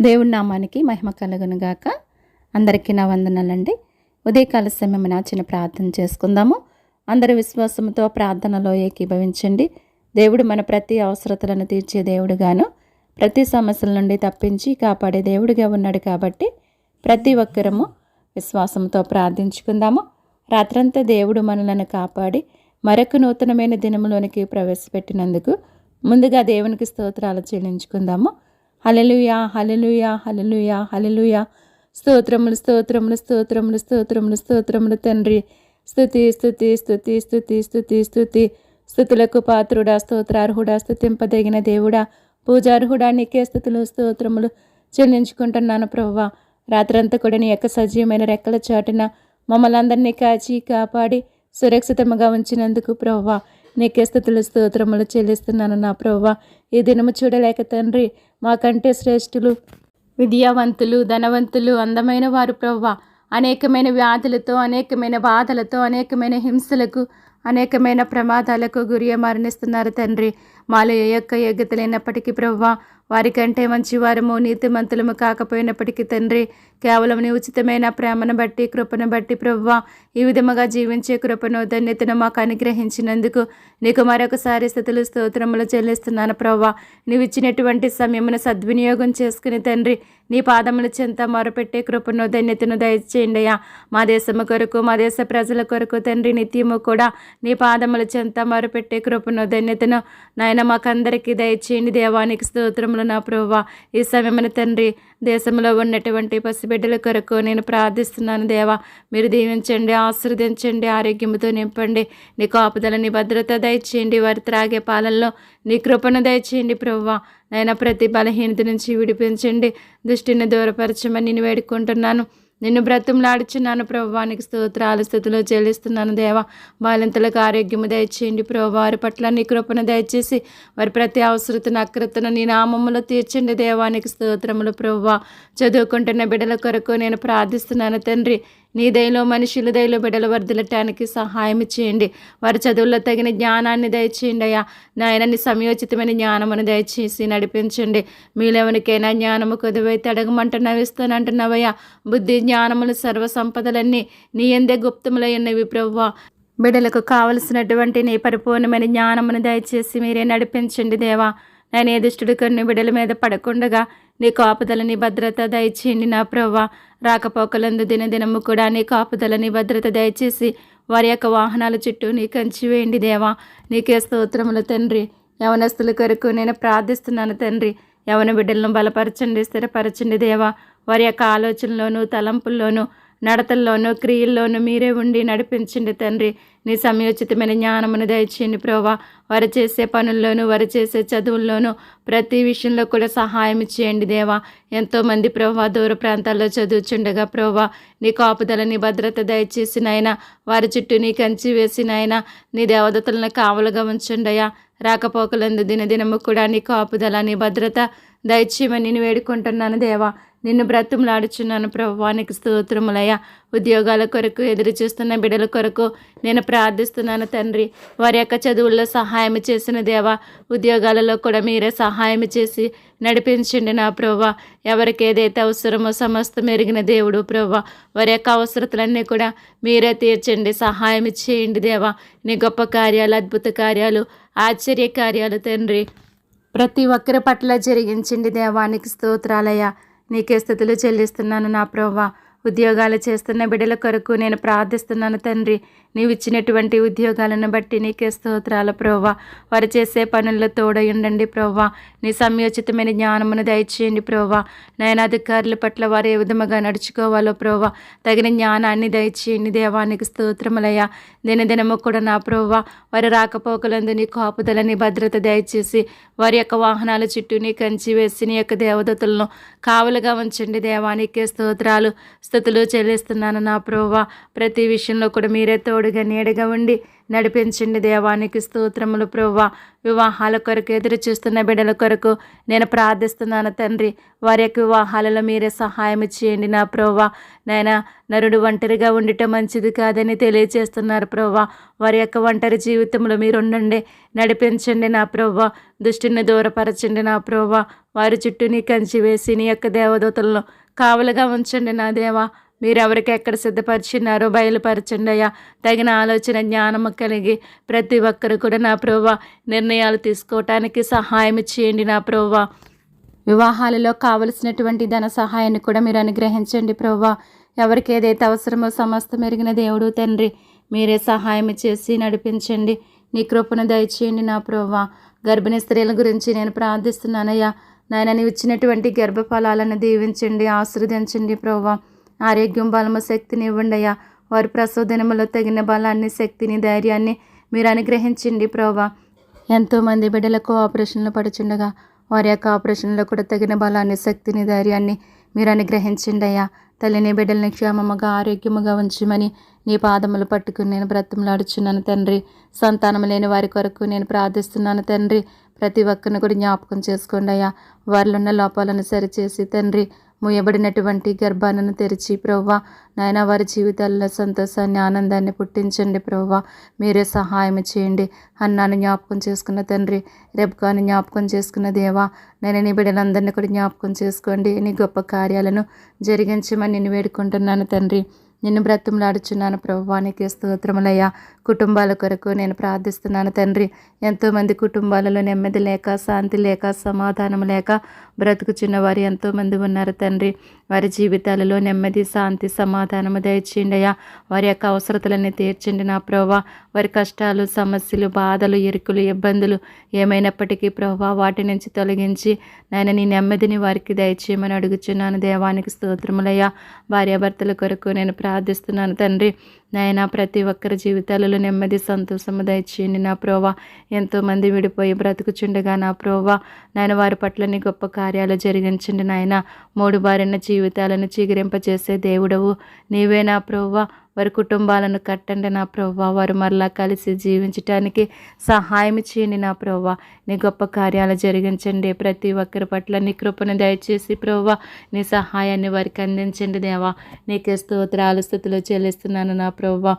దేవుడి నామానికి మహిమ కలుగును గాక. అందరికీ నా వందనాలండి. ఉదయకాల సమయం చిన్న ప్రార్థన చేసుకుందాము. అందరి విశ్వాసంతో ప్రార్థనలో ఏకీభవించండి. దేవుడు మన ప్రతి అవసరతలను తీర్చే దేవుడుగాను ప్రతి సమస్యల నుండి తప్పించి కాపాడే దేవుడిగా ఉన్నాడు కాబట్టి ప్రతి ఒక్కరము విశ్వాసంతో ప్రార్థించుకుందాము. రాత్రంతా దేవుడు మనలను కాపాడి మరొక నూతనమైన దినములోనికి ప్రవేశపెట్టినందుకు ముందుగా దేవునికి స్తోత్రాలు చెల్లించుకుందాము. హలలుయా హలలుయా హలలుయా హలలుయా స్తోత్రములు స్తోత్రములు స్తోత్రములు స్తోత్రములు స్తోత్రములు తండ్రి. స్థుతి స్థుతి స్థుతి స్థుతి స్థుతి స్థుతి స్థుతులకు పాత్రుడా స్తోత్రార్హుడా స్థుతింపదగిన దేవుడా. పూజార్హుడా నీకే స్థుతులు స్తోత్రములు చెల్లించుకుంటున్నాను ప్రవ్వా రాత్రంతా కూడా నీ యొక్క సజీవమైన రెక్కల చాటున మమ్మల్ని అందరినీ కాచి కాపాడి సురక్షితముగా ఉంచినందుకు ప్రవ్వా నీకే స్థుతులు స్తోత్రములు చెల్లిస్తున్నాను నా ప్రభువ. ఈ దినము చూడలేక తండ్రి మాకంటే శ్రేష్ఠులు విద్యావంతులు ధనవంతులు అందమైన వారు ప్రవ్వ అనేకమైన వ్యాధులతో అనేకమైన బాధలతో అనేకమైన హింసలకు అనేకమైన ప్రమాదాలకు గురి మరణిస్తున్నారు తండ్రి. మాలో ఏ యొక్క యోగ్యత లేనప్పటికీ ప్రవ్వా వారికంటే మంచివారము నీతిమంతులము కాకపోయినప్పటికీ తండ్రి కేవలం నీ ఉచితమైన ప్రేమను బట్టి కృపను బట్టి ప్రభువ ఈ విధముగా జీవించే కృపను ధన్యతను మాకు అనుగ్రహించినందుకు నీకు మరొకసారి స్థితులు స్తోత్రములు చెల్లిస్తున్నాను ప్రవ్వ నీవు ఇచ్చినటువంటి సమయమును సద్వినియోగం చేసుకుని తండ్రి నీ పాదముల చెంత మొరపెట్టే కృపను ధన్యతను దయచేయండి అయ్యా. మా దేశము కొరకు మా దేశ ప్రజల కొరకు తండ్రి నిత్యము కూడా నీ పాదముల చెంత మొరపెట్టే కృపను ధన్యతను నాయన మాకందరికీ దయచేయండి. దేవానికి స్తోత్రములు నా ప్రభా ఈ సమయమున తండ్రి దేశంలో ఉన్నటువంటి పసిబిడ్డల కొరకు నేను ప్రార్థిస్తున్నాను దేవా. మీరు దీవించండి ఆశీర్వదించండి ఆరోగ్యంతో నింపండి. నీ కాపుదలని భద్రత దయచేయండి. వారి త్రాగే పాలనలో నీ కృపను దయచేయండి ప్రవ్వా నైనా ప్రతి బలహీనత నుంచి విడిపించండి. దృష్టిని దూరపరచమని నేను వేడుకుంటున్నాను. నిన్ను బ్రతంలాడుచున్నాను ప్రభువానికి స్తోత్రాలు స్థుతులు చెల్లిస్తున్నాను దేవా. బాలింతలకు ఆరోగ్యము దయచేయండి ప్రభు వారి పట్ల నీ కృపను దయచేసి వారి ప్రతి అవసరతను అక్రతను నీ నామములో తీర్చండి దేవానికి స్తోత్రములు ప్రభువ. చదువుకుంటున్న బిడ్డల కొరకు నేను ప్రార్థిస్తున్నాను తండ్రి. నీ దయలో మనుషుల దయలో బిడ్డలు వర్దిలటానికి సహాయం చేయండి. వారి చదువుల్లో తగిన జ్ఞానాన్ని దయచేయండి అయ్యా. నాయనని సమయోచితమైన జ్ఞానమును దయచేసి నడిపించండి. మీలెవరికైనా జ్ఞానము కొద్దివైతే అడగమంటున్నావు ఇస్తానంటున్నావయ్యా బుద్ధి జ్ఞానములు సర్వ సంపదలన్నీ నీ ఎందే గుప్తములయ్యన్నవి ఉన్నవి ప్రవ్వా. బిడ్డలకు కావలసినటువంటి నీ పరిపూర్ణమైన జ్ఞానమును దయచేసి మీరే నడిపించండి దేవా. నేను ఏ దుష్టుడు కొన్ని బిడ్డల మీద పడకుండగా నీ కాపుదలని భద్రత దయచేయండి నా ప్రవ్వ. రాకపోకలందు దినదినము కూడా నీ కాపుదలని భద్రత దయచేసి వారి యొక్క వాహనాల చుట్టూ నీ కంచి వేయండి దేవా. నీకే స్తోత్రములు తండ్రి. యవనస్తుల కొరకు నేను ప్రార్థిస్తున్నాను తండ్రి. యవన బిడ్డలను బలపరచండి స్థిరపరచండి దేవా. వారి యొక్క ఆలోచనలోనూ తలంపుల్లోనూ నడతల్లోనూ క్రియల్లోనూ మీరే ఉండి నడిపించండి తండ్రి. నీ సమయోచితమైన జ్ఞానమును దయచేయండి ప్రోవా వారు చేసే పనుల్లోనూ వారు చేసే చదువుల్లోనూ ప్రతి విషయంలో కూడా సహాయం చేయండి దేవా. ఎంతోమంది ప్రోవా దూర ప్రాంతాల్లో చదువుచుండగా ప్రోవా నీ కాపుదలని భద్రత దయచేసి నాయన వారి చుట్టూ నీ కంచి వేసి నాయన నీ దేవదతలను కావలుగా ఉంచుండయా. రాకపోకలందు దినదినము కూడా నీ కాపుదల నీ భద్రత దయచేయమని నేను వేడుకుంటున్నాను దేవా. నిన్ను బ్రతుములాడుచున్నాను ప్రభువానికి స్తోత్రములయ్య. ఉద్యోగాల కొరకు ఎదురు చూస్తున్న బిడల కొరకు నేను ప్రార్థిస్తున్నాను తండ్రి. వారి యొక్క చదువుల్లో సహాయం చేసిన దేవా ఉద్యోగాలలో కూడా మీరే సహాయం చేసి నడిపించండి నా ప్రభా ఎవరికి ఏదైతే అవసరమో సమస్తం ఎరిగిన దేవుడు ప్రభా వారి యొక్క అవసరతలన్నీ కూడా మీరే తీర్చండి సహాయం చేయండి దేవా. నీ గొప్ప కార్యాలు అద్భుత కార్యాలు ఆశ్చర్య కార్యాలు తండ్రి. ప్రతి ఒక్కరి పట్ల జరిగించండి దేవానికి స్తోత్రాలయ్యా. నీకే స్థుతులు చెల్లిస్తున్నాను నా ప్రవ్వ. ఉద్యోగాలు చేస్తున్న బిడ్డల కొరకు నేను ప్రార్థిస్తున్నాను తండ్రి. నీవు ఇచ్చినటువంటి ఉద్యోగాలను బట్టి నీకే స్తోత్రాల ప్రోవా వారు చేసే పనుల్లో తోడయుండండి ప్రోవా నీ సమయోచితమైన జ్ఞానమును దయచేయండి ప్రోవా నయనాధికారుల పట్ల వారు ఏ విధముగా నడుచుకోవాలో ప్రోవా తగిన జ్ఞానాన్ని దయచేయండి దేవానికి స్తోత్రములయ్యా. దినదినము కూడా నా ప్రోవా వారి రాకపోకలందు నీ కాపుదలని భద్రత దయచేసి వారి యొక్క వాహనాల చుట్టూ నీ కంచి వేసి నీ యొక్క దేవదతులను కావలుగా ఉంచండి దేవానికే స్తోత్రాలు స్థుతులు చెల్లిస్తున్నాను నా ప్రోవా ప్రతి విషయంలో కూడా మీరే తోడు తోడుగా నీడగా ఉండి నడిపించండి దేవానికి స్తోత్రములు ప్రవ్వ వివాహాల కొరకు ఎదురు చూస్తున్న బిడ్డల కొరకు నేను ప్రార్థిస్తున్నాను తండ్రి. వారి యొక్క వివాహాలలో మీరే సహాయం చేయండి నా ప్రవ్వ నాయన నరుడు ఒంటరిగా ఉండటం మంచిది కాదని తెలియజేస్తున్నారు ప్రవ్వ వారి యొక్క ఒంటరి జీవితంలో మీరు ఉండండి నడిపించండి నా ప్రవ్వ దుష్టిని దూరపరచండి నా ప్రవ్వ వారి చుట్టూ నీ కంచి వేసి నీ యొక్క దేవదూతలను కావలుగా ఉంచండి నా దేవా. మీరు ఎవరికి ఎక్కడ సిద్ధపరిచినారో బయలుపరచండి అయ్యా. తగిన ఆలోచన జ్ఞానము కలిగి ప్రతి ఒక్కరు కూడా నా ప్రోవా నిర్ణయాలు తీసుకోవటానికి సహాయం చేయండి నా ప్రోవా వివాహాలలో కావలసినటువంటి ధన సహాయాన్ని కూడా మీరు అనుగ్రహించండి ప్రోవా ఎవరికి ఏదైతే అవసరమో సమస్త మెరిగిన దేవుడు తండ్రి మీరే సహాయం చేసి నడిపించండి. నీ కృపను దయచేయండి నా ప్రోవా గర్భిణీ స్త్రీల గురించి నేను ప్రార్థిస్తున్నానయ్యా. నాయన నీవు ఇచ్చినటువంటి గర్భఫలాలను దీవించండి ఆశీర్వదించండి ప్రోవా ఆరోగ్యం బలము శక్తిని ఇవ్వండి అయ్యా. వారి ప్రసోదనములో తగిన బలాన్ని శక్తిని ధైర్యాన్ని మీరు అనుగ్రహించండి ప్రభా ఎంతోమంది బిడ్డలకు ఆపరేషన్లు పడుచుండగా వారి యొక్క ఆపరేషన్లో కూడా తగిన బలాన్ని శక్తిని ధైర్యాన్ని మీరు అనుగ్రహించండి అయ్యా. తల్లిని బిడ్డల్ని క్షేమముగా ఆరోగ్యముగా ఉంచమని నీ పాదములు పట్టుకుని నేను బ్రతంలాడుచున్నాను తండ్రి. సంతానం లేని వారి కొరకు నేను ప్రార్థిస్తున్నాను తండ్రి. ప్రతి ఒక్కరిని కూడా జ్ఞాపకం చేసుకోండి అయ్యా. వారిలో ఉన్న లోపాలను సరిచేసి తండ్రి మూయబడినటువంటి గర్భాలను తెరిచి ప్రవ్వా నాయన వారి జీవితాల్లో సంతోషాన్ని ఆనందాన్ని పుట్టించండి ప్రవ్వా. మీరే సహాయం చేయండి. అన్నాను జ్ఞాపకం చేసుకున్న తండ్రి రెబ్కాని జ్ఞాపకం చేసుకున్న దేవా నేను నీ బిడ్డలందరినీ కూడా జ్ఞాపకం చేసుకోండి. నీ గొప్ప కార్యాలను జరిగించమని నేను వేడుకుంటున్నాను తండ్రి. నిన్ను బ్రతంలాడుచున్నాను ప్రభువానికి స్తోత్రములయ్యా. కుటుంబాల కొరకు నేను ప్రార్థిస్తున్నాను తండ్రి. ఎంతోమంది కుటుంబాలలో నెమ్మది లేక శాంతి లేక సమాధానం లేక బ్రతుకుచున్న వారు ఎంతోమంది ఉన్నారు తండ్రి. వారి జీవితాలలో నెమ్మది శాంతి సమాధానము దయచేయండి అయ్యా. వారి యొక్క అవసరతలన్నీ తీర్చండి నా ప్రభా వారి కష్టాలు సమస్యలు బాధలు ఇరుకులు ఇబ్బందులు ఏమైనప్పటికీ ప్రభా వాటి నుంచి తొలగించి నేను నీ నెమ్మదిని వారికి దయచేయమని అడుగుచున్నాను. దేవానికి స్తోత్రములయ్యా భార్యాభర్తల కొరకు నేను ప్రార్థిస్తున్నాను తండ్రి. నాయన ప్రతి ఒక్కరి జీవితాలలో నెమ్మది సంతోషము దయచేయండి. నా ప్రోవా ఎంతోమంది విడిపోయి బ్రతుకుచుండగా నా ప్రోవా నాయన వారి పట్ల నీ గొప్ప కార్యాలు జరిగించండి నాయన. మూడు బారిన జీవితాలను చీగిరింపజేసే దేవుడవు నీవే నా ప్రోవా వారి కుటుంబాలను కట్టండి నా ప్రవ్వ. వారు మరలా కలిసి జీవించటానికి సహాయం చేయండి నా ప్రవ్వ. నీ గొప్ప కార్యాలు జరిగించండి. ప్రతి ఒక్కరి పట్ల నీ కృపను దయచేసి ప్రవ్వ. నీ సహాయాన్ని వారికి అందించండి దేవా. నీకే స్తోత్రాలు స్థుతులు చెల్లిస్తున్నాను నా ప్రవ్వ.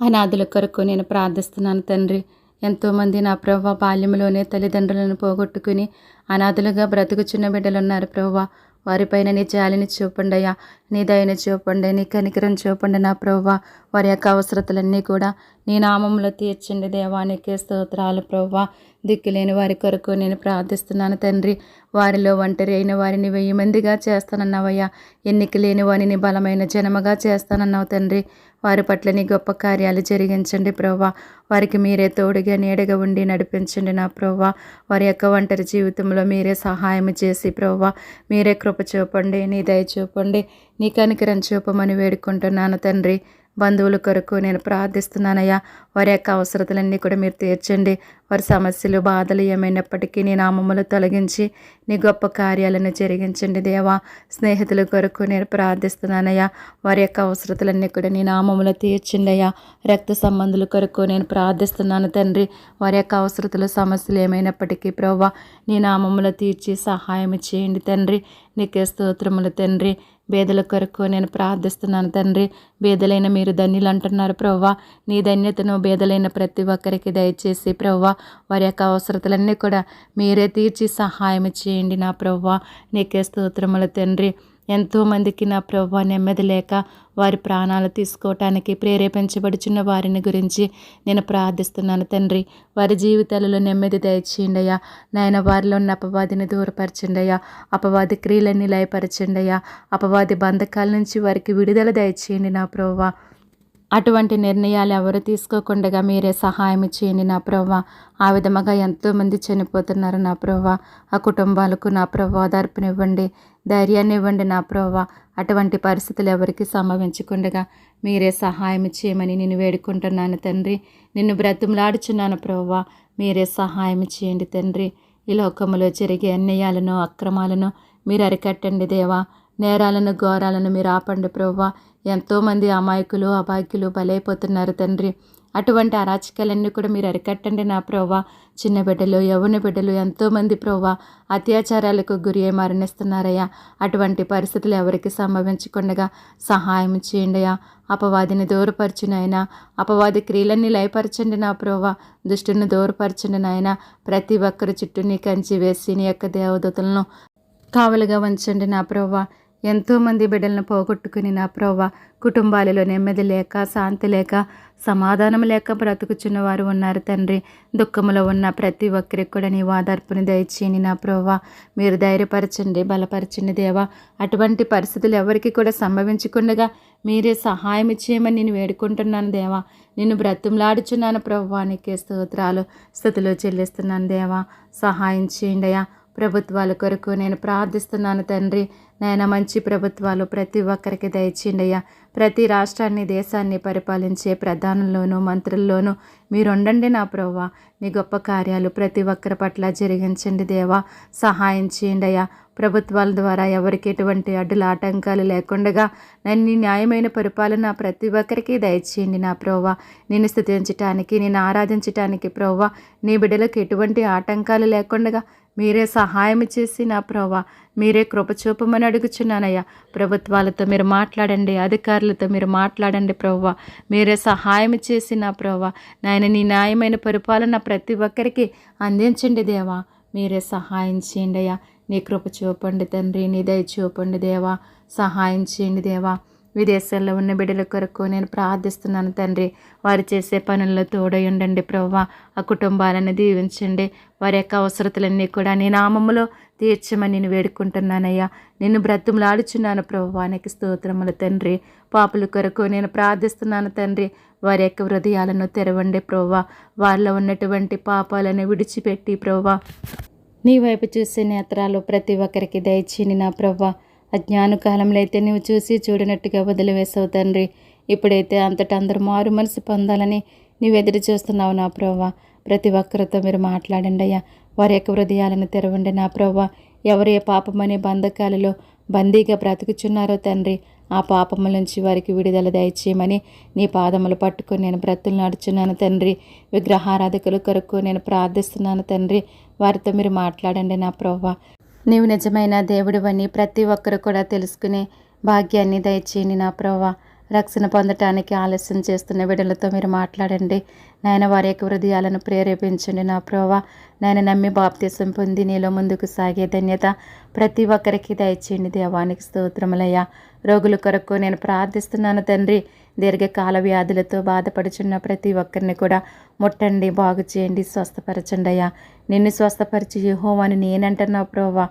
అనాథుల కొరకు నేను ప్రార్థిస్తున్నాను తండ్రి. ఎంతోమంది నా ప్రవ్వ బాల్యంలోనే తల్లిదండ్రులను పోగొట్టుకుని అనాథులుగా బ్రతుకుచున్న బిడ్డలు ఉన్నారు ప్రవ్వ. వారిపైన నీ జాలిని చూపండి అయ్యా నీ దయని చూపండి నీ కనికరం చూపండి నా ప్రవ్వ. వారి యొక్క అవసరతలన్నీ కూడా నీ నామంలో తీర్చండి దేవానికి స్తోత్రాలు ప్రవ్వ. దిక్కులేని వారి కొరకు నేను ప్రార్థిస్తున్నాను తండ్రి. వారిలో ఒంటరి అయిన వారిని వెయ్యి మందిగా చేస్తానన్నావయ్యా. ఎన్నిక లేని వారిని బలమైన జనమగా చేస్తానన్నావు తండ్రి. వారి పట్ల నీ గొప్ప కార్యాలు జరిగించండి ప్రవ్వా. వారికి మీరే తోడుగా నీడగా ఉండి నడిపించండి నా ప్రవ్వా. వారి యొక్క ఒంటరి జీవితంలో మీరే సహాయం చేసి ప్రవ్వా. మీరే కృప చూపండి నీ దయ చూపండి. నీ కనికరం చూపమని వేడుకుంటున్నాను తండ్రి. బంధువుల కొరకు నేను ప్రార్థిస్తున్నానయ్యా. వారి యొక్క అవసరతలన్నీ కూడా మీరు తీర్చండి. వారి సమస్యలు బాధలు ఏమైనప్పటికీ నీ నామములు తొలగించి నీ గొప్ప కార్యాలను జరిగించండి దేవా. స్నేహితుల కొరకు నేను ప్రార్థిస్తున్నానయ్యా. వారి యొక్క అవసరతలన్నీ కూడా నీ నామములు తీర్చండి అయ్యా. రక్త సంబంధుల కొరకు నేను ప్రార్థిస్తున్నాను తండ్రి. వారి యొక్క అవసరతలు సమస్యలు ఏమైనప్పటికీ ప్రవ్వా నీ నామములు తీర్చి సహాయం చేయండి తండ్రి. నీకే స్తోత్రములు తండ్రి. బేదల కొరకు నేను ప్రార్థిస్తున్నాను తండ్రి. బేదలైన మీరు ధన్యులు అంటున్నారు ప్రవ్వా. నీ ధన్యతను బేదలైన ప్రతి ఒక్కరికి దయచేసి ప్రవ్వా. వారి యొక్క అవసరతలన్నీ కూడా మీరే తీర్చి సహాయం చేయండి నా ప్రవ్వా. నీకే స్తోత్రములు తండ్రి. ఎంతోమందికి నా ప్రభు నెమ్మది లేక వారి ప్రాణాలు తీసుకోవటానికి ప్రేరేపించబడుచున్న వారిని గురించి నేను ప్రార్థిస్తున్నాను తండ్రి. వారి జీవితాలలో నెమ్మది దయచేయండి అయ్యా నాయన వారిలో ఉన్న అపవాదిని దూరపరచండి అయ్యా అపవాది క్రియలన్నీ లయపరచండి అయ్యా అపవాది బంధకాల నుంచి వారికి విడుదల దయచేయండి నా ప్రభు. అటువంటి నిర్ణయాలు ఎవరు తీసుకోకుండా మీరే సహాయం చేయండి నా ప్రవ్వ. ఆ విధముగా ఎంతోమంది చనిపోతున్నారు నా ప్రవ్వ. ఆ కుటుంబాలకు నా ప్రవ్వ ఓదార్పునివ్వండి ధైర్యాన్ని ఇవ్వండి నా ప్రవ్వ. అటువంటి పరిస్థితులు ఎవరికి సంభవించకుండా మీరే సహాయం చేయమని నేను వేడుకుంటున్నాను తండ్రి. నిన్ను బ్రతుములాడుచున్నాను ప్రవ్వ. మీరే సహాయం చేయండి తండ్రి. ఈ లోకములో జరిగే అన్యాయాలను అక్రమాలను మీరు అరికట్టండి దేవా. నేరాలను ఘోరాలను మీరు ఆపండి ప్రవ్వ. ఎంతోమంది అమాయకులు అభాగ్యులు బలైపోతున్నారు తండ్రి. అటువంటి అరాచకాలన్నీ కూడా మీరు అరికట్టండి నా ప్రోవా చిన్న బిడ్డలు యవ్వన బిడ్డలు ఎంతోమంది ప్రోవా అత్యాచారాలకు గురి అయి మరణిస్తున్నారయ్యా. అటువంటి పరిస్థితులు ఎవరికి సంభవించకుండా సహాయం చేయండియా అపవాదిని దూరపరచునైనా అపవాది క్రియలన్నీ లయపరచండి నా ప్రోవా దుష్టుని దూరపరచండి నాయన. ప్రతి ఒక్కరి చుట్టూ నీ కంచి వేసి నీ యొక్క దేవదూతలను కావలుగా ఉంచండి నా ప్రోవా ఎంతోమంది బిడ్డలను పోగొట్టుకుని నా ప్రవ్వ కుటుంబాలలో నెమ్మది లేక శాంతి లేక సమాధానం లేక బ్రతుకుచున్న వారు ఉన్నారు తండ్రి. దుఃఖంలో ఉన్న ప్రతి ఒక్కరికి కూడా నీ వాదార్పుని దయచేయని నా ప్రవ్వ. మీరు ధైర్యపరచండి బలపరచండి దేవా. అటువంటి పరిస్థితులు ఎవరికి కూడా సంభవించకుండా మీరే సహాయం చేయమని నేను వేడుకుంటున్నాను దేవా. నిన్ను బ్రతుములాడుచున్నాను ప్రభువానికి స్తోత్రాలు స్థుతులు చెల్లిస్తున్నాను దేవా. సహాయం చేయండి అయ్యా. ప్రభుత్వాల కొరకు నేను ప్రార్థిస్తున్నాను తండ్రి. నాయన మంచి ప్రభుత్వాలు ప్రతి ఒక్కరికి దయచేయండియ్యా. ప్రతి రాష్ట్రాన్ని దేశాన్ని పరిపాలించే ప్రధానంలోనూ మంత్రుల్లోనూ మీరు ఉండండి నా ప్రవ్వ. నీ గొప్ప కార్యాలు ప్రతి ఒక్కరి పట్ల జరిగించండి దేవా. సహాయం చేయండి అయ్యా ప్రభుత్వాల ద్వారా ఎవరికి ఎటువంటి అడ్డుల ఆటంకాలు లేకుండా నన్ను న్యాయమైన పరిపాలన ప్రతి ఒక్కరికి దయచేయండి నా ప్రోవా నేను స్థుతించటానికి నేను ఆరాధించటానికి ప్రోవా నీ బిడ్డలకు ఎటువంటి ఆటంకాలు లేకుండా మీరే సహాయం చేసి నా ప్రభా మీరే కృప చూపమని అడుగుచున్నానయ్యా. ప్రభుత్వాలతో మీరు మాట్లాడండి అధికారులతో మీరు మాట్లాడండి ప్రభా మీరే సహాయం చేసి నా ప్రవ్వా. నాయన నీ న్యాయమైన పరిపాలన ప్రతి ఒక్కరికి అందించండి దేవా. మీరే సహాయం చేయండి అయ్యా. నీ కృప చూపండి తండ్రి నీ దయ చూపండి దేవా. సహాయం చేయండి దేవా. విదేశాల్లో ఉన్న బిడ్డల కొరకు నేను ప్రార్థిస్తున్నాను తండ్రి. వారు చేసే పనుల్లో తోడై ఉండండి ప్రవ్వా. ఆ కుటుంబాలను దీవించండి. వారి యొక్క అవసరతలన్నీ కూడా నీ నామములో తీర్చమని నేను వేడుకుంటున్నానయ్యా. నిన్ను బ్రతుములాడుచున్నాను ప్రభువానికి స్తోత్రములు తండ్రి. పాపుల కొరకు నేను ప్రార్థిస్తున్నాను తండ్రి. వారి యొక్క హృదయాలను తెరవండి ప్రోవా వారిలో ఉన్నటువంటి పాపాలను విడిచిపెట్టి ప్రోవా నీ వైపు చూసే నేత్రాలు ప్రతి ఒక్కరికి దయచేని నా ప్రవ్వా. అజ్ఞానకాలంలో అయితే నువ్వు చూసి చూడనట్టుగా వదిలివేసావు తండ్రి. ఇప్పుడైతే అంతటా అందరూ మారు మనసు పొందాలని నువ్వు ఎదురు చూస్తున్నావు నా ప్రవ్వ. ప్రతి ఒక్కరితో మీరు మాట్లాడండి అయ్యా. వారి యొక్క హృదయాలను తెరవండి నా ప్రవ్వ. ఎవరు ఏ పాపమనే బంధకాలలో బందీగా బ్రతుకుచున్నారో తండ్రి ఆ పాపముల నుంచి వారికి విడుదల దయచేయమని నీ పాదములు పట్టుకొని నేను బ్రతులు నడుచున్నాను తండ్రి. విగ్రహారాధకుల కొరకు నేను ప్రార్థిస్తున్నాను తండ్రి. వారితో మీరు మాట్లాడండి నా ప్రవ్వ. నీవు నిజమైన దేవుడివని ప్రతి ఒక్కరు కూడా తెలుసుకునే భాగ్యాన్ని దయచేయండి నా ప్రభా. రక్షణ పొందటానికి ఆలస్యం చేస్తున్న బిడ్డలతో మీరు మాట్లాడండి. నాయన వారి యొక్క హృదయాలను ప్రేరేపించండి. నా ప్రోవా నాయన నమ్మి బాప్తీసం పొంది నీలో ముందుకు సాగే ధన్యత ప్రతి ఒక్కరికి దయచేయండి. దేవానికి స్తోత్రములయ్యా. రోగుల కొరకు నేను ప్రార్థిస్తున్నాను తండ్రి. దీర్ఘకాల వ్యాధులతో బాధపడుచున్న ప్రతి ఒక్కరిని కూడా ముట్టండి బాగు చేయండి స్వస్థపరచండి అయ్యా. నిన్ను స్వస్థపరిచి హోమని నేనంటున్నావు ప్రోవా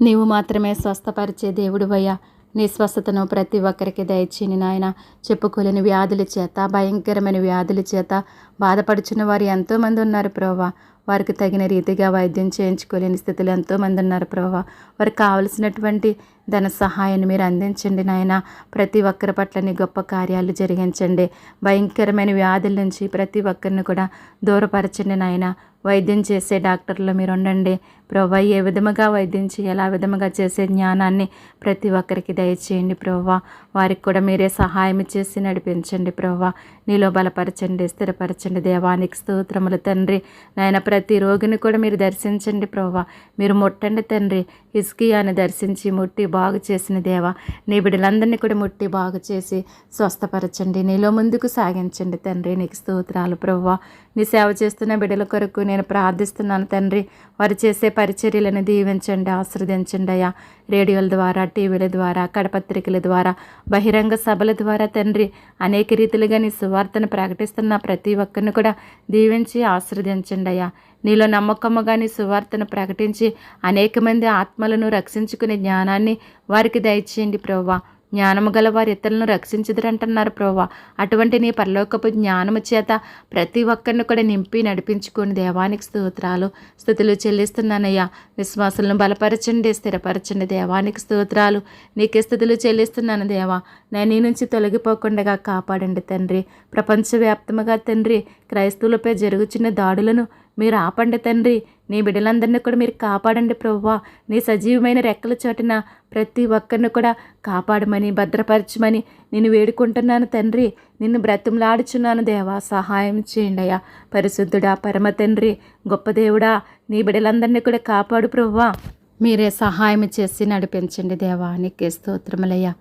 నీవు మాత్రమే స్వస్థపరిచే దేవుడు అయ్యా. నీ స్వస్థతను ప్రతి ఒక్కరికి దయచేని నాయన చెప్పుకోలేని వ్యాధుల చేత భయంకరమైన వ్యాధుల చేత బాధపడుచున్న వారు ఎంతోమంది ఉన్నారు ప్రభా వారికి తగిన రీతిగా వైద్యం చేయించుకోలేని స్థితిలో ఎంతోమంది ఉన్నారు ప్రభావ వారికి కావలసినటువంటి ధన సహాయాన్ని మీరు అందించండి నాయన. ప్రతి ఒక్కరి పట్లని గొప్ప కార్యాలు జరిగించండి. భయంకరమైన వ్యాధుల నుంచి ప్రతి ఒక్కరిని కూడా దూరపరచండి నాయన. వైద్యం చేసే డాక్టర్లు మీరు ఉండండి. ప్రభా ఏ విధముగా వైద్యం చేయాలి ఆ విధముగా చేసే జ్ఞానాన్ని ప్రతి ఒక్కరికి దయచేయండి ప్రభా. వారికి కూడా మీరే సహాయం చేసి నడిపించండి ప్రభా. నీలో బలపరచండి స్థిరపరచండి. దేవానికి స్తోత్రములు తండ్రి. నాయన ప్రతి రోగిని కూడా మీరు దర్శించండి ప్రభా. మీరు ముట్టండి తండ్రి. హిస్కియాని దర్శించి ముట్టి బాగు చేసిన దేవా. నీ బిడ్డలందరినీ కూడా ముట్టి బాగు చేసి స్వస్థపరచండి. నీలో ముందుకు సాగించండి తండ్రి. నీకు స్తోత్రాలు ప్రభా. నీ సేవ చేస్తున్న బిడ్డల కొరకు నేను ప్రార్థిస్తున్నాను తండ్రి. వారు చేసే పరిచర్యలను దీవించండి ఆశ్రదించండి అయ్యా. రేడియోల ద్వారా టీవీల ద్వారా కడపత్రికల ద్వారా బహిరంగ సభల ద్వారా తండ్రి అనేక రీతిలుగా నీ సువార్తను ప్రకటిస్తున్న ప్రతి ఒక్కరిని కూడా దీవించి ఆశ్రదించండి అయ్యా. నీలో నమ్మకముగా నీ సువార్తను ప్రకటించి అనేక మంది ఆత్మలను రక్షించుకునే జ్ఞానాన్ని వారికి దయచేయండి ప్రవ్వా. జ్ఞానము గల వారి ఇతరులను రక్షించదురంటున్నారు ప్రభా అటువంటి నీ పరలోకపు జ్ఞానము చేత ప్రతి ఒక్కరిని కూడా నింపి నడిపించుకొని దేవానికి స్తోత్రాలు స్థుతులు చెల్లిస్తున్నానయ్యా. విశ్వాసులను బలపరచండి స్థిరపరచండి దేవానికి స్తోత్రాలు. నీకే స్థుతులు చెల్లిస్తున్నాను దేవా. నేను నీ నుంచి తొలగిపోకుండా కాపాడండి తండ్రి. ప్రపంచవ్యాప్తముగా తండ్రి క్రైస్తవులపై జరుగుచున్న దాడులను మీరు ఆపండి తండ్రి. నీ బిడ్డలందరినీ కూడా మీరు కాపాడండి ప్రభువా. నీ సజీవమైన రెక్కల చోటున ప్రతి ఒక్కరిని కూడా కాపాడమని భద్రపరచమని నేను వేడుకుంటున్నాను తండ్రి. నిన్ను బ్రతిమలాడుచున్నాను దేవా. సహాయం చేయండి అయ్యా. పరిశుద్ధుడా పరమ తండ్రి గొప్ప దేవుడా నీ బిడ్డలందరినీ కూడా కాపాడు ప్రభువా. మీరే సహాయం చేసి నడిపించండి దేవా. నీకే స్తోత్రములయ్యా.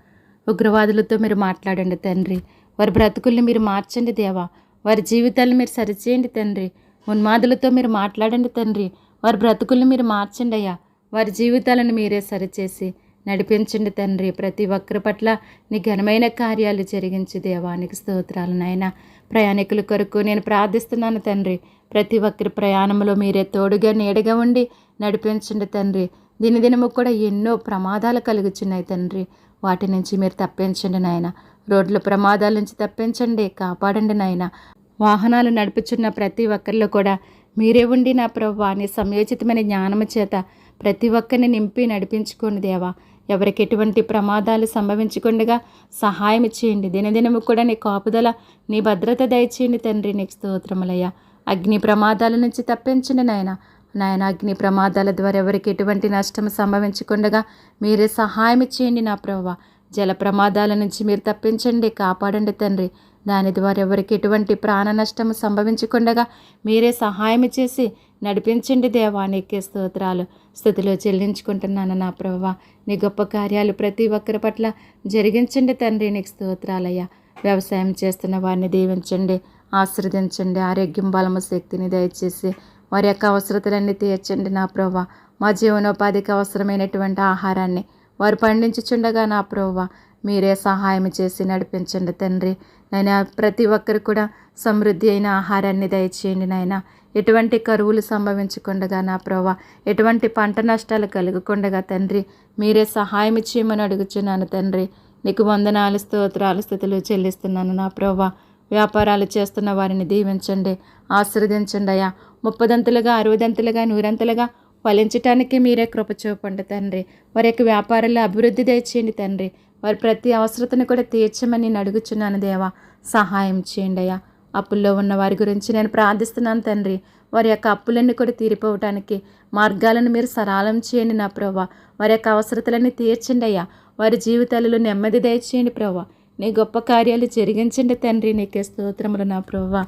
ఉగ్రవాదులతో మీరు మాట్లాడండి తండ్రి. వారి బ్రతుకుల్ని మీరు మార్చండి దేవా. వారి జీవితాలను మీరు సరిచేయండి తండ్రి. ఉన్మాదులతో మీరు మాట్లాడండి తండ్రి. వారి బ్రతుకుల్ని మీరు మార్చండి అయ్యా. వారి జీవితాలను మీరే సరిచేసి నడిపించండి తండ్రి. ప్రతి ఒక్కరి పట్ల నీ ఘనమైన కార్యాలు జరిగించి దేవానికి స్తోత్రాలు నాయన. ప్రయాణికుల కొరకు నేను ప్రార్థిస్తున్నాను తండ్రి. ప్రతి ఒక్కరి ప్రయాణంలో మీరే తోడుగా నీడగా ఉండి నడిపించండి తండ్రి. దినదినము కూడా ఎన్నో ప్రమాదాలు కలుగుచున్నాయి తండ్రి. వాటి నుంచి మీరు తప్పించండి నాయన. రోడ్ల ప్రమాదాల నుంచి తప్పించండి. కాపాడండి నాయన. వాహనాలు నడుపుచున్న ప్రతి ఒక్కరిలో కూడా మీరే ఉండి నా ప్రభు నీ సమయోచితమైన జ్ఞానము చేత ప్రతి ఒక్కరిని నింపి నడిపించుకోండి దేవా. ఎవరికి ఎటువంటి ప్రమాదాలు సంభవించకుండగా సహాయం చేయండి. దినదినము కూడా నీ కాపుదల నీ భద్రత దయచేయండి తండ్రి. నీకు స్తోత్రములయ్యా. అగ్ని ప్రమాదాల నుంచి తప్పించండి నాయన. నాయన అగ్ని ప్రమాదాల ద్వారా ఎవరికి ఎటువంటి నష్టం సంభవించకుండగా మీరే సహాయం చేయండి నా ప్రభు జల ప్రమాదాల నుంచి మీరు తప్పించండి కాపాడండి తండ్రి. దాని ద్వారా ఎవరికి ఎటువంటి ప్రాణ నష్టం సంభవించకుండగా మీరే సహాయం చేసి నడిపించండి దేవా నీకే స్తోత్రాలు. స్థుతిలో చెల్లించుకుంటున్నాను నా ప్రభావ. నీ గొప్ప కార్యాలు ప్రతి ఒక్కరి పట్ల జరిగించండి తండ్రి నీకు స్తోత్రాలయ్యా. వ్యవసాయం చేస్తున్న వారిని దీవించండి ఆశ్రదించండి ఆరోగ్యం బలము శక్తిని దయచేసి వారి యొక్క అవసరతలన్నీ తీర్చండి నా ప్రభా మా జీవనోపాధికి అవసరమైనటువంటి ఆహారాన్ని వారు పండించుచుండగా నా ప్రభా మీరే సహాయం చేసి నడిపించండి తండ్రి. నాయన ప్రతి ఒక్కరు కూడా సమృద్ధి అయిన ఆహారాన్ని దయచేయండి నాయన. ఎటువంటి కరువులు సంభవించకుండగా నా ప్రభా ఎటువంటి పంట నష్టాలు కలగకుండగా తండ్రి మీరే సహాయం చేయమని అడుగుచున్నాను తండ్రి. నీకు వందనాలు స్తోత్రాలు స్థితులు చెల్లిస్తున్నాను నా ప్రభా వ్యాపారాలు చేస్తున్న వారిని దీవించండి ఆశీర్వదించండి అయ్యా ముప్పదంతులుగా అరవదంతులుగా నూరంతులుగా ఫలించటానికి మీరే కృప చూపండి తండ్రి. వారి యొక్క వ్యాపారాల్లో అభివృద్ధి దయచేయండి తండ్రి. వారి ప్రతి అవసరతను కూడా తీర్చమని నేను అడుగుచున్నాను దేవా. సహాయం చేయండి అయ్యా. అప్పుల్లో ఉన్న వారి గురించి నేను ప్రార్థిస్తున్నాను తండ్రి. వారి యొక్క అప్పులన్నీ కూడా తీరిపోవటానికి మార్గాలను మీరు సరళం చేయండి నా ప్రభా వారి యొక్క అవసరతలన్నీ తీర్చండి అయ్యా. వారి జీవితాలలో నెమ్మది దయచేయండి ప్రభా నీ గొప్ప కార్యాలు జరిగించండి తండ్రి. నీకే స్తోత్రములు నా ప్రభా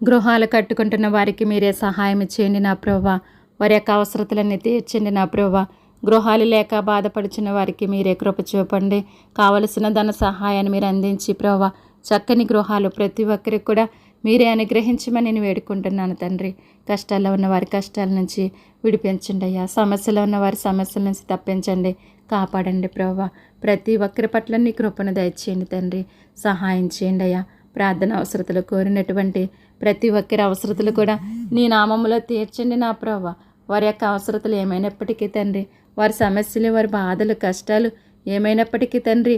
గృహాలు కట్టుకుంటున్న వారికి మీరే సహాయం చేయండి నా ప్రభా వారి యొక్క అవసరతలన్నీ తీర్చండి నా ప్రభా గృహాలు లేక బాధపడుచున్న వారికి మీరే కృప చూపండి. కావలసిన ధన సహాయాన్ని మీరు అందించి ప్రభా చక్కని గృహాలు ప్రతి ఒక్కరికి కూడా మీరే అనుగ్రహించమని నేను వేడుకుంటున్నాను తండ్రి. కష్టాల్లో ఉన్న వారి కష్టాల నుంచి విడిపించండి అయ్యా. సమస్యలో ఉన్న వారి సమస్యల నుంచి తప్పించండి. కాపాడండి ప్రభా ప్రతి ఒక్కరి పట్ల నీ కృపను దయచేయండి తండ్రి. సహాయం చేయండి అయ్యా. ప్రార్థన అవసరతలు కోరినటువంటి ప్రతి ఒక్కరి అవసరతలు కూడా నీ నామములో తీర్చండి నా ప్రభా వారి యొక్క అవసరతలు ఏమైనప్పటికీ తండ్రి వారి సమస్యలు వారి బాధలు కష్టాలు ఏమైనప్పటికీ తండ్రి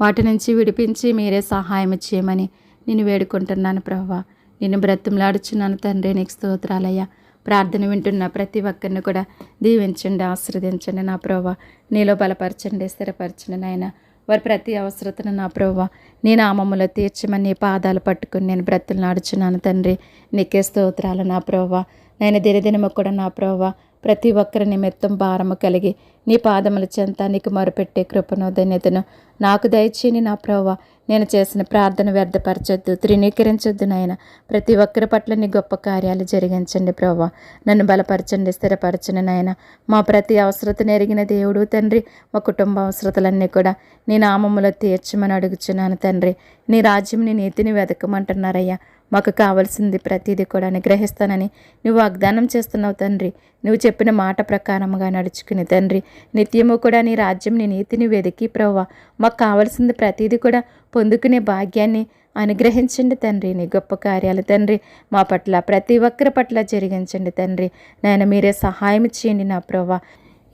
వాటి నుంచి విడిపించి మీరే సహాయం చేయమని నేను వేడుకుంటున్నాను ప్రభా నేను బ్రతిమలాడుచున్నాను తండ్రి నీకు స్తోత్రాలయ్యా. ప్రార్థన వింటున్న ప్రతి ఒక్కరిని కూడా దీవించండి ఆశ్రదించండి నా ప్రభా నీలో బలపరచండి స్థిరపరచండి నాయన. వారి ప్రతి అవసరతను నా ప్రభా నీ నామములో తీర్చమని నీ పాదాలు పట్టుకుని నేను బ్రతులు నాడుచున్నాను తండ్రి. నీకే స్తోత్రాలు నా ప్రభా నేను దినదినము కూడా నా ప్రభా ప్రతి ఒక్కరి నిమిత్తం భారము కలిగి నీ పాదముల చెంత నీకు మొరపెట్టే కృపను ధన్యతను. నాకు దయచేని నా ప్రభా నేను చేసిన ప్రార్థన వ్యర్థపరచొద్దు త్రిణీకరించొద్దు నాయన. ప్రతి ఒక్కరి పట్ల నీ గొప్ప కార్యాలు జరిగించండి ప్రభా నన్ను బలపరచండి స్థిరపరచండి నాయన. మా ప్రతి అవసరతను ఎరిగిన దేవుడు తండ్రి మా కుటుంబ అవసరతలన్నీ కూడా నీ నామములో తీర్చమని అడుగుచున్నాను తండ్రి. నీ రాజ్యం నీ నీతిని వెతకమంటున్నారయ్యా మాకు కావలసింది ప్రతిదీ కూడా నిగ్రహిస్తానని నువ్వు వాగ్దానం చేస్తున్నావు తండ్రి. నువ్వు చెప్పిన మాట ప్రకారముగా నడుచుకుని తండ్రి. నిత్యము కూడా నీ రాజ్యం నీ నీతిని వెతికి ప్రవ్వా. మాకు కావలసింది ప్రతిదీ కూడా పొందుకునే భాగ్యాన్ని అనుగ్రహించండి తండ్రి. నీ గొప్ప కార్యాలు తండ్రి. మా పట్ల ప్రతి ఒక్కరి పట్ల జరిగించండి తండ్రి. నేను మీరే సహాయం చేయండి నా ప్రభా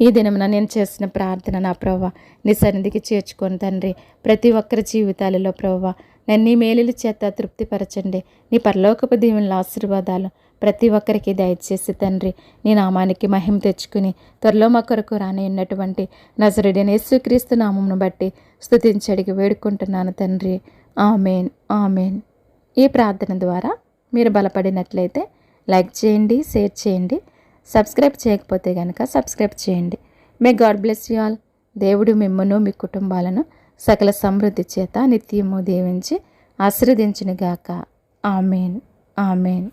ఈ దినమున నేను చేసిన ప్రార్థన నా ప్రభా నీ సన్నిధికి చేర్చుకొని తండ్రి. ప్రతి ఒక్కరి జీవితాలలో ప్రభా నన్ను నీ మేలుల చేత తృప్తిపరచండి. నీ పరలోకపు దీవెనల ఆశీర్వాదాలు ప్రతి ఒక్కరికి దయచేసి తండ్రి. నీ నామానికి మహిమ తెచ్చుకుని త్వరలో మా కొరకు రానియున్నటువంటి నజరుడిని యేసుక్రీస్తు నామమును బట్టి స్థుతించడికి వేడుకుంటున్నాను తండ్రి. ఆమెన్. ఆమెన్. ఈ ప్రార్థన ద్వారా మీరు బలపడినట్లయితే లైక్ చేయండి షేర్ చేయండి సబ్స్క్రైబ్ చేయకపోతే కనుక సబ్స్క్రైబ్ చేయండి. May God bless you all. దేవుడు మిమ్మను మీ కుటుంబాలను సకల సమృద్ధి చేత నిత్యము దీవించి ఆశీర్వదించునుగాక. ఆమెన్. ఆమెన్.